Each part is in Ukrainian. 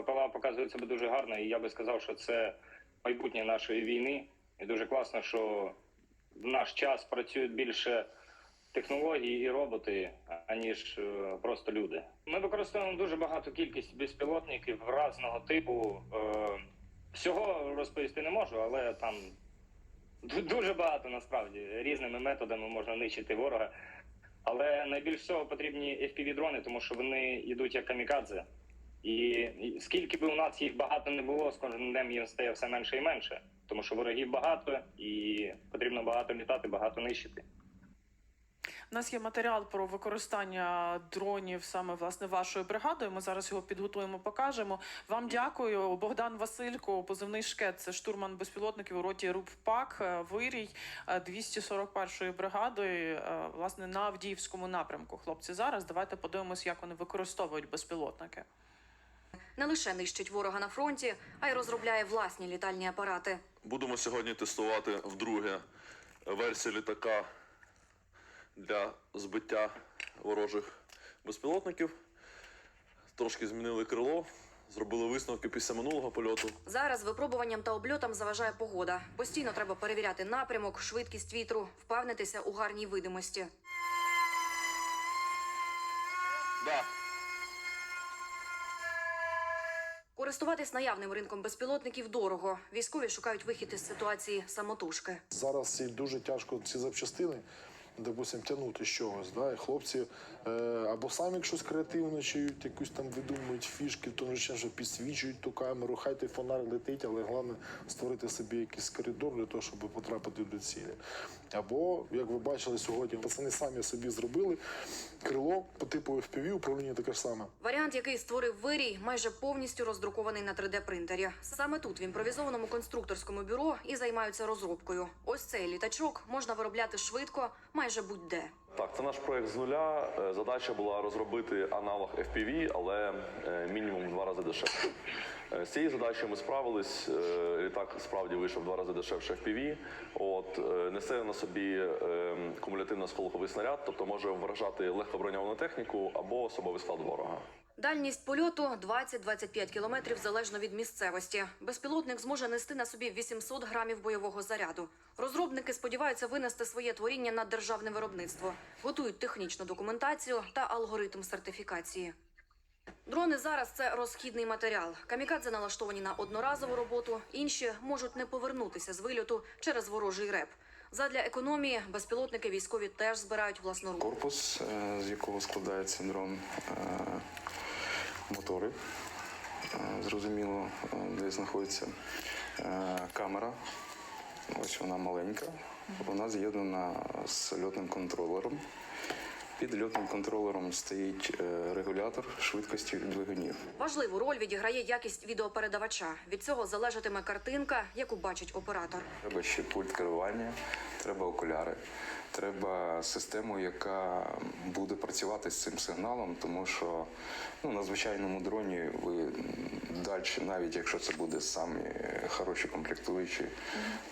БПЛА показує себе дуже гарно, і я би сказав, що це майбутнє нашої війни. І дуже класно, що в наш час працюють більше технології і роботи, аніж е, просто люди. Ми використовуємо дуже багату кількість безпілотників різного типу. Е, Всього розповісти не можу, але там дуже багато насправді різними методами можна нищити ворога. Але найбільш всього потрібні FPV-дрони, тому що вони йдуть як камікадзе. І скільки би у нас їх багато не було, з кожним днем їм стає все менше і менше. Тому що ворогів багато і потрібно багато літати, багато нищити. У нас є матеріал про використання дронів саме власне вашою бригадою. Ми зараз його підготуємо, покажемо. Вам дякую. Богдан Василько, позивний шкет, це штурман безпілотників у роті РУП-ПАК, е, Вирій е, 241-ї бригади, е, власне, на Авдіївському напрямку. Хлопці, зараз давайте подивимось, як вони використовують безпілотники. Не лише нищить ворога на фронті, а й розробляє власні літальні апарати. Будемо сьогодні тестувати вдруге версію літака для збиття ворожих безпілотників. Трошки змінили крило, зробили висновки після минулого польоту. Зараз випробуванням та обльотам заважає погода. Постійно треба перевіряти напрямок, швидкість вітру, впевнитися у гарній видимості. Да. Користуватись наявним ринком безпілотників дорого. Військові шукають вихід із ситуації самотужки. Зараз дуже тяжко ці запчастини, допустим, тягнути з чогось. Да? І хлопці е, або самі щось креативничають, якусь там видумують фішки, то ще вже підсвічують ту камеру, хай той фонар летить, але головне створити собі якийсь коридор для того, щоб потрапити до цілі. Або, як ви бачили сьогодні, пацани самі собі зробили крило по типу FPV, управління таке ж саме. Варіант, який створив вирій, майже повністю роздрукований на 3D-принтері. Саме тут, в імпровізованому конструкторському бюро, і займаються розробкою. Ось цей літачок можна виробляти швидко, майже будь-де. Так, це наш проект з нуля. Е, Задача була розробити аналог FPV, але е, мінімум в два рази дешевше. Е, З цією задачею ми справились. Літак справді вийшов в два рази дешевше FPV. От несе на собі кумулятивно-сколоховий снаряд, тобто може вражати легко броньовану техніку або особовий склад ворога. Дальність польоту 20-25 кілометрів залежно від місцевості. Безпілотник зможе нести на собі 800 грамів бойового заряду. Розробники сподіваються винести своє творіння на державне виробництво, готують технічну документацію та алгоритм сертифікації. Дрони зараз це розхідний матеріал. Камікадзе налаштовані на одноразову роботу, інші можуть не повернутися з вильоту через ворожий реп. Задля економії безпілотники військові теж збирають власноруч. корпус, е, з якого складається дрон, мотори. Е, Зрозуміло, е, де знаходиться е, камера. Ось вона маленька. Вона з'єднана з льотним контролером. Під льотним контролером стоїть регулятор швидкості двигунів. Важливу роль відіграє якість відеопередавача. Від цього залежатиме картинка, яку бачить оператор. Треба ще пульт керування, треба окуляри, треба систему, яка буде працювати з цим сигналом, тому що ну, на звичайному дроні ви далі, навіть якщо це буде самі хороші комплектуючі,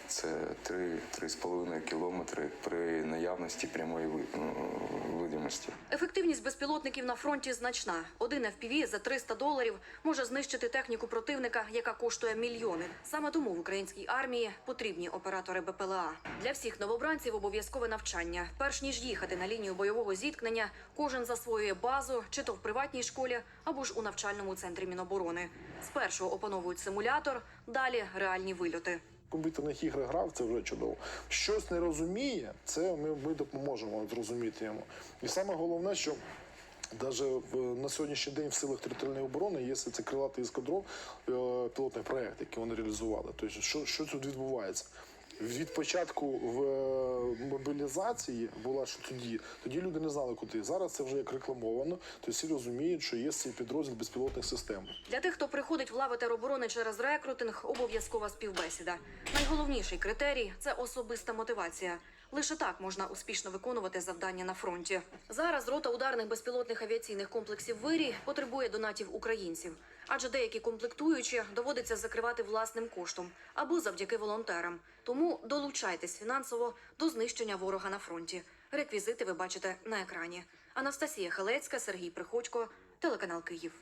це 3-3,5 кілометри при наявності прямої ну, видимості. Ефективність безпілотників на фронті значна. Один FPV за 300 доларів може знищити техніку противника, яка коштує мільйони. Саме тому в українській армії потрібні оператори БПЛА. Для всіх новобранців обов'язкове навчання. Перш ніж їхати на лінію бойового зіткнення, кожен засвоює базу, чи то в приватній школі, або ж у навчальному центрі Міноборони. Спершу опановують симулятор, далі реальні вильоти. Комп'ютерних іграх грав, це вже чудово. Щось не розуміє, це ми, ми допоможемо зрозуміти йому. І саме головне, що в, на сьогоднішній день в силах територіальної оборони є це крилатий ескадрон, е, пілотний проект, який вони реалізували. Тобто, що, що тут відбувається? Від початку в мобілізації була що тоді, тоді люди не знали куди. Зараз це вже як рекламовано, то всі розуміють, що є цей підрозділ безпілотних систем. Для тих, хто приходить в лави тероборони через рекрутинг, обов'язкова співбесіда. Найголовніший критерій це особиста мотивація. Лише так можна успішно виконувати завдання на фронті. Зараз рота ударних безпілотних авіаційних комплексів вирій потребує донатів українців, адже деякі комплектуючі доводиться закривати власним коштом або завдяки волонтерам. Тому долучайтесь фінансово до ворога на фронті. Реквізити ви бачите на екрані. Анастасія Хелецька, Сергій Приходько, телеканал Київ.